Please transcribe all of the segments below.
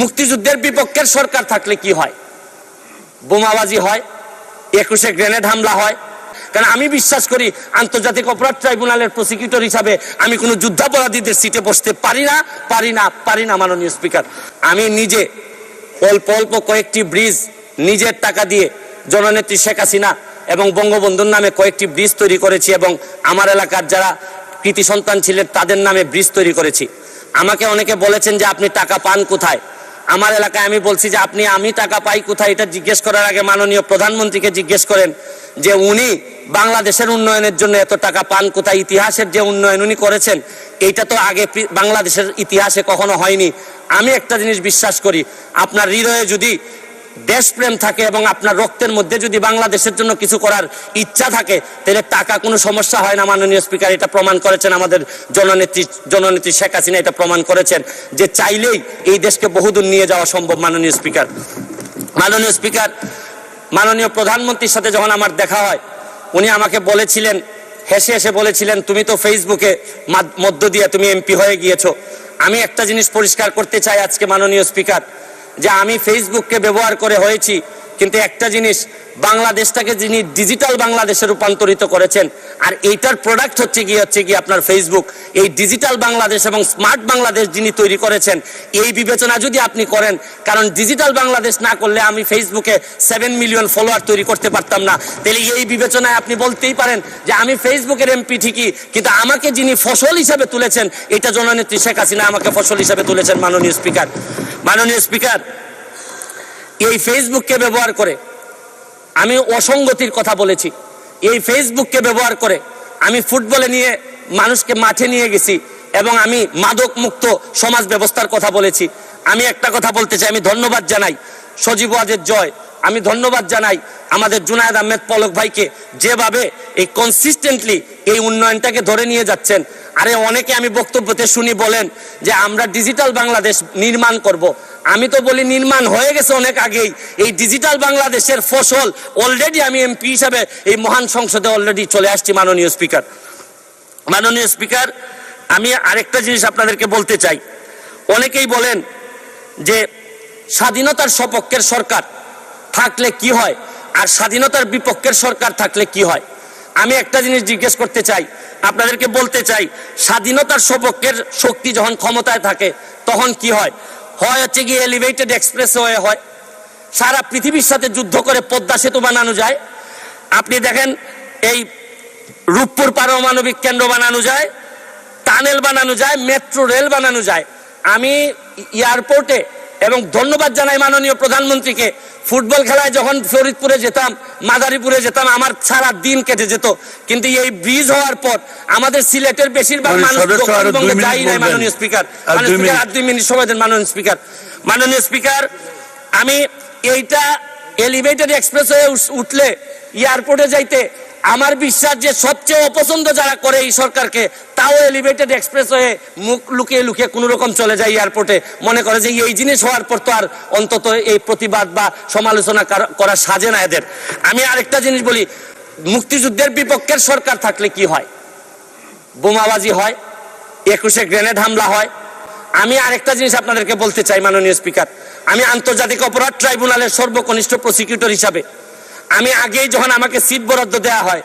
মুক্তিযুদ্ধের বিপক্ষের সরকার থাকলে কি হয়? বোমাবাজি হয়, একুশে গ্রেনেড হামলা হয়। কারণ আমি বিশ্বাস করি আন্তর্জাতিক অপরাধ ট্রাইব্যুনালের প্রসিকিউটর হিসাবে আমি কোনো যুদ্ধাপরাধীদের সিটে বসতে পারি না পারি না পারি না, মাননীয় স্পিকার। আমি নিজে অল্প অল্প কয়েকটি ব্রিজ নিজের টাকা দিয়ে জননেত্রী শেখ হাসিনা এবং বঙ্গবন্ধুর নামে কয়েকটি ব্রিজ তৈরি করেছি এবং আমার এলাকার যারা কৃতি সন্তান ছিলেন তাদের নামে ব্রিজ তৈরি করেছি। আমাকে অনেকে বলেছেন যে আপনি টাকা পান কোথায়? আমার এলাকায় আমি বলছি যে আপনি, আমি টাকা পাই কোথায়? এটা জিজ্ঞেস করার আগে মাননীয় প্রধানমন্ত্রীকে জিজ্ঞেস করেন যে উনি বাংলাদেশের উন্নয়নের জন্য এত টাকা পান কোথায়? ইতিহাসের যে উন্নয়ন উনি করেছেন, এইটা তো আগে বাংলাদেশের ইতিহাসে কখনো হয়নি। আমি একটা জিনিস বিশ্বাস করি, আপনার হৃদয়ে যদি দেশপ্রেম থাকে এবং আপনার রক্তের মধ্যে যদি বাংলাদেশের জন্য কিছু করার ইচ্ছা থাকে, তাহলে টাকা কোনো সমস্যা হয় না মাননীয় স্পিকার, এটা প্রমাণ করেছেন আমাদের জননেত্রী জননেত্রী শেখ হাসিনা এটা প্রমাণ করেছেন যে চাইলেই এই দেশকে বহুদূর নিয়ে যাওয়া সম্ভব মাননীয় স্পিকার। মাননীয় স্পিকার, মাননীয় প্রধানমন্ত্রীর সাথে যখন আমার দেখা হয়, উনি আমাকে বলেছিলেন, হেসে হেসে বলেছিলেন, তুমি তো ফেসবুকে মধ্য দিয়ে তুমি এমপি হয়ে গিয়েছো। আমি একটা জিনিস পরিষ্কার করতে চাই আজকে মাননীয় স্পিকার যে আমি ফেসবুককে ব্যবহার করে হয়েছি। কিন্তু একটা জিনিস, বাংলাদেশটাকে যিনি ডিজিটাল বাংলাদেশে রূপান্তরিত করেছেন, আর এইটার প্রোডাক্ট হচ্ছে কি হচ্ছে কি আপনার ফেসবুক এই ডিজিটাল বাংলাদেশ এবং স্মার্ট বাংলাদেশ যিনি তৈরি করেছেন, এই বিবেচনা যদি আপনি করেন, কারণ ডিজিটাল বাংলাদেশ না করলে আমি ফেসবুকে সেভেন মিলিয়ন ফলোয়ার তৈরি করতে পারতাম না। তাহলে এই বিবেচনায় আপনি বলতেই পারেন যে আমি ফেসবুকের এমপি ঠিকই, কিন্তু আমাকে যিনি ফসল হিসাবে তুলেছেন, এটা জননেত্রী শেখ হাসিনা আমাকে ফসল হিসাবে তুলেছেন, মাননীয় স্পিকার মাননীয় স্পিকার এই ফেসবুককে ব্যবহার করে আমি অসঙ্গতির কথা বলেছি। এই ফেসবুককে ব্যবহার করে আমি ফুটবলে নিয়ে মানুষকে মাঠে নিয়ে গেছি এবং আমি মাদক মুক্ত সমাজ ব্যবস্থার কথা বলেছি। আমি একটা কথা বলতে চাই, আমি ধন্যবাদ জানাই সজীব ওয়াজের জয়। আমি ধন্যবাদ জানাই আমাদের জুনায়দ আহমেদ পলক ভাইকে যেভাবে এই কনসিস্টেন্টলি এই উন্নয়নটাকে ধরে নিয়ে যাচ্ছেন। আরে অনেকে আমি বক্তব্যতে শুনি বলেন যে আমরা ডিজিটাল বাংলাদেশ নির্মাণ করব। আমি তো বলি নির্মাণ হয়ে গেছে অনেক আগেই। এই ডিজিটাল বাংলাদেশের ফসল অলরেডি আমি এমপি হিসাবে এই মহান সংসদে অলরেডি চলে আসছি, মাননীয় স্পিকার। মাননীয় স্পিকার, আমি আরেকটা জিনিস আপনাদেরকে বলতে চাই। অনেকেই বলেন যে স্বাধীনতার সপক্ষের সরকার থাকলে কি হয়, আর স্বাধীনতার বিপক্ষের সরকার থাকলে কি হয়? আমি একটা জিনিস জিজ্ঞেস করতে চাই, আপনাদেরকে বলতে চাই, স্বাধীনতার সপক্ষের শক্তি যখন ক্ষমতায় থাকে, তখন কি হয়? হয় হচ্ছে গিয়ে এলিভেটেড এক্সপ্রেস ওয়ে হয়। সারা পৃথিবীর সাথে যুদ্ধ করে পদ্মা সেতু বানানো যায়। আপনি দেখেন, এই রূপপুর পারমাণবিক কেন্দ্র বানানো যায়, টানেল বানানো যায়, মেট্রো রেল বানানো যায়। আমি এয়ারপোর্টে এবং ধন্যবাদ জানাই মাননীয় প্রধানমন্ত্রীকে। ফুটবল খেলায় যখন ফরিদপুরে যেতাম মাদারীপুরে যেতাম আমার সারা দিন কেটে যেত। কিন্তু এই ব্রিজ হওয়ার পর আমাদের সিলেটের বেশিরভাগ মানুষ দক্ষিণবঙ্গে যাই নাই মাননীয় স্পিকার। মাননীয় স্পিকার মিনিট। আর দুই মিনিট সময় দেন মাননীয় স্পিকার। মাননীয় স্পিকার আমি এইটা এলিভেটেড এক্সপ্রেস হয়ে উঠলে এয়ারপোর্টে যাইতে আমার বিশ্বাস যে সবচেয়ে অপছন্দ যারা করে এই সরকারকে, তাও এলিভেটেড এক্সপ্রেস হয়ে মুখ লুকিয়ে লুকিয়ে কোনো রকম চলে যায় এয়ারপোর্টে মনে করে যে এই জিনিস হওয়ার পর তো আর অন্তত এই প্রতিবাদ বা সমালোচনা করা- সাজে না এদের। আমি আরেকটা জিনিস বলি, মুক্তিযুদ্ধের বিপক্ষের সরকার থাকলে কি হয়? বোমাবাজি হয়, একুশে গ্রেনেড হামলা হয়। আমি আরেকটা জিনিস আপনাদেরকে বলতে চাই, মাননীয় স্পিকার। আমি আন্তর্জাতিক অপরাধ ট্রাইব্যুনালের সর্বকনিষ্ঠ প্রসিকিউটর হিসাবে আমি আগেই যখন আমাকে সিট বরাদ্দ দেওয়া হয়,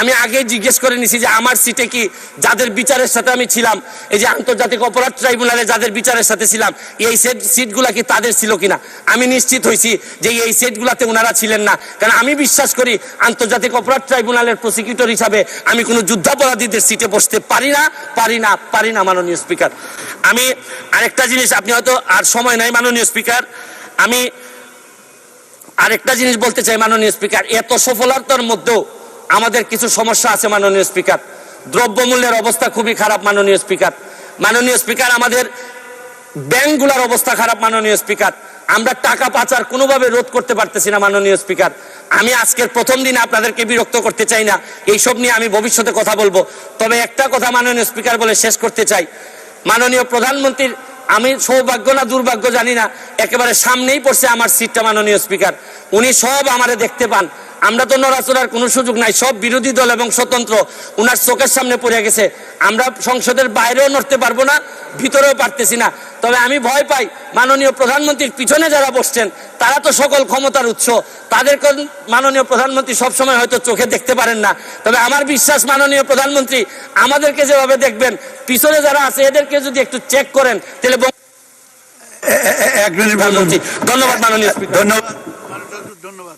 আমি আগেই জিজ্ঞেস করে নিছি যে আমার সিটে কি যাদের বিচারের সাথে আমি ছিলাম, এই যে আন্তর্জাতিক অপরাধ ট্রাইব্যুনালে যাদের বিচারের সাথে ছিলাম, এই সেট সিটগুলা কি তাদের ছিল কিনা? আমি নিশ্চিত হয়েছি যে এই সেটগুলাতে ওনারা ছিলেন না। কারণ আমি বিশ্বাস করি আন্তর্জাতিক অপরাধ ট্রাইব্যুনালের প্রসিকিউটর হিসাবে আমি কোনো যুদ্ধাপরাধীদের সিটে বসতে পারি না পারি না পারি না, মাননীয় স্পিকার আমি আরেকটা জিনিস, আপনি হয়তো আর সময় নাই, মাননীয় স্পিকার আমি আরেকটা জিনিস বলতে চাই মাননীয় স্পিকার, এত সফলতার মধ্যেও আমাদের কিছু সমস্যা আছে মাননীয় স্পিকার। দ্রব্যমূল্যের অবস্থা খুবই খারাপ মাননীয় স্পিকার। মাননীয় স্পিকার, আমাদের ব্যাংকগুলোর অবস্থা খারাপ মাননীয় স্পিকার। আমরা টাকা পাচার কোনোভাবে রোধ করতে পারতেছি না মাননীয় স্পিকার। আমি আজকের প্রথম দিন আপনাদেরকে বিরক্ত করতে চাই না। এইসব নিয়ে আমি ভবিষ্যতে কথা বলব। তবে একটা কথা মাননীয় স্পিকার বলে শেষ করতে চাই। মাননীয় প্রধানমন্ত্রীর আমি সৌভাগ্য না দুর্ভাগ্য জানি না। একেবারে সামনেই পড়ছে আমার সিটটা মাননীয় স্পিকার। উনি সব আমারে দেখতে পান। আমরা তো নড়াচড়ার কোনো সুযোগ নাই সব বিরোধী দল এবং স্বতন্ত্র উনার চোখের সামনে পড়ে গেছে। আমরা সংসদের বাইরেও নড়তে পারব না ভিতরেও পারতেছি না। তবে আমি ভয় পাই মাননীয় প্রধানমন্ত্রীর পিছনে যারা বসছেন তারা তো সকল ক্ষমতার উৎস তাদের মাননীয় প্রধানমন্ত্রী সবসময় হয়তো চোখে দেখতে পারেন না। তবে আমার বিশ্বাস মাননীয় প্রধানমন্ত্রী আমাদেরকে যেভাবে দেখবেন পিছনে যারা আছে এদেরকে যদি একটু চেক করেন তাহলে এক মিনিট ধন্যবাদ। মাননীয় স্পিকার। ধন্যবাদ।